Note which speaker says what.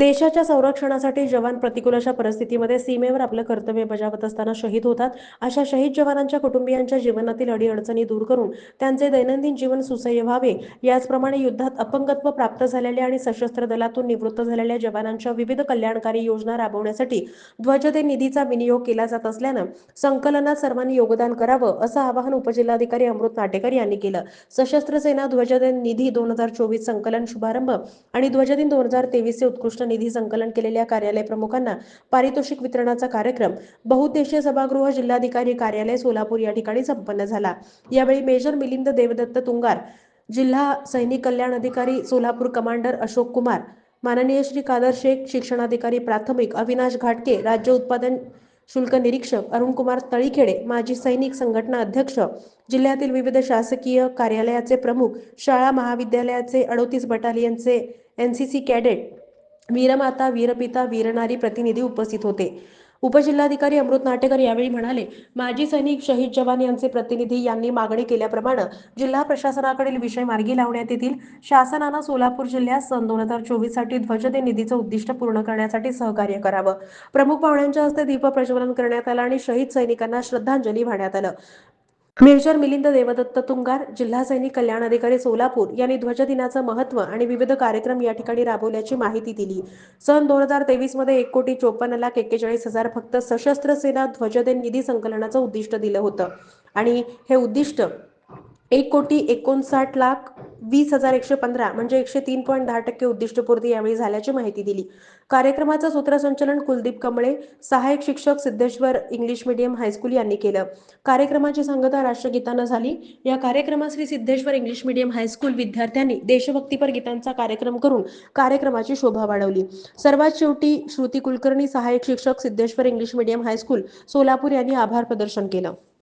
Speaker 1: देशाच्या संरक्षणासाठी जवान प्रतिकूल अशा परिस्थितीमध्ये सीमेवर आपलं कर्तव्य बजावत असताना शहीद होतात. अशा शहीद जवानांच्या कुटुंबियांच्या जीवनातील अडीअडचणी दूर करून त्यांचे दैनंदिन जीवन सुसह्य व्हावे. याचप्रमाणे युद्धात अपंगत्व प्राप्त झालेल्या आणि सशस्त्र दलातून निवृत्त झालेल्या जवानांच्या विविध कल्याणकारी योजना राबवण्यासाठी ध्वजदे निधीचा विनियोग केला जात असल्यानं संकलनात सर्वांनी योगदान करावं असं आवाहन उपजिल्हाधिकारी अमृत नाटेकर यांनी केलं. सशस्त्र सेना ध्वजदिन निधी दोन हजार चोवीस संकलन शुभारंभ आणि ध्वजदिन दोन हजार तेवीसचे उत्कृष्ट निधी संकलन केलेल्या कार्यालय प्रमुखांना पारितोषिक वितरणाचा कार्यक्रम बहुउद्देशीय सभागृह जिल्हाधिकारी कार्यालय सोलापूर या ठिकाणी संपन्न झाला. यावेळी मेजर मिलिंद देवदत्त तुंगार जिल्हा सैनिक कल्याण अधिकारी सोलापूर कमांडर अशोक कुमार माननीय श्री कादर शेख शिक्षणाधिकारी प्राथमिक अविनाश घाटके राज्य उत्पादन शुल्क निरीक्षक अरुणकुमार तळीखेडे माजी सैनिक संघटना अध्यक्ष जिल्ह्यातील विविध शासकीय कार्यालयाचे प्रमुख शाळा महाविद्यालयाचे अडोतीस बटालियनचे एन सी सी कॅडेट वीरमाता वीरपिता वीरनारी प्रतिनिधी उपस्थित होते. उपजिल्हाधिकारी अमृत नाटेकर यावेळी म्हणाले माजी सैनिक शहीद जवान यांचे प्रतिनिधी यांनी मागणी केल्याप्रमाणे जिल्हा प्रशासनाकडील विषय मार्गी लावण्यात येतील. शासनानं सोलापूर जिल्ह्यात सन दोन हजार चोवीससाठी ध्वजदे निधीचं उद्दिष्ट पूर्ण करण्यासाठी सहकार्य करावं. प्रमुख पाहुण्यांच्या हस्ते दीप प्रज्वलन करण्यात आलं आणि शहीद सैनिकांना श्रद्धांजली वाहण्यात आलं. मेजर मिलिंद देवदत्त तुंगार जिल्हा सैनिक कल्याण अधिकारी सोलापूर यांनी ध्वजदिनाचं महत्त्व आणि विविध कार्यक्रम या ठिकाणी राबवल्याची माहिती दिली. सन दोन हजार तेवीसमध्ये एक कोटी चोपन्न लाख एक्केचाळीस हजार फक्त सशस्त्र सेना ध्वजदिन निधी संकलनाचं उद्दिष्ट दिलं होतं. आणि हे उद्दिष्ट एक कोटी एकोणसाठ लाख वीस हजार एकशे पंधरा म्हणजे एकशे तीन पॉईंट दहा टक्के उद्दिष्टपूर्ती यावेळी झाल्याची माहिती दिली. कार्यक्रमाचं सूत्रसंचलन कुलदीप कमळे सहाय्यक शिक्षक सिद्धेश्वर इंग्लिश मीडियम हायस्कूल यांनी केलं. कार्यक्रमाची सांगता राष्ट्रगीतानं झाली. या कार्यक्रमात Shri Siddheshwar English medium high school विद्यार्थ्यांनी देशभक्तीपर गीतांचा कार्यक्रम करून कार्यक्रमाची शोभा वाढवली. सर्वात शेवटी श्रुती कुलकर्णी सहाय्यक शिक्षक Siddheshwar English medium high school Solapur यांनी आभार प्रदर्शन केलं.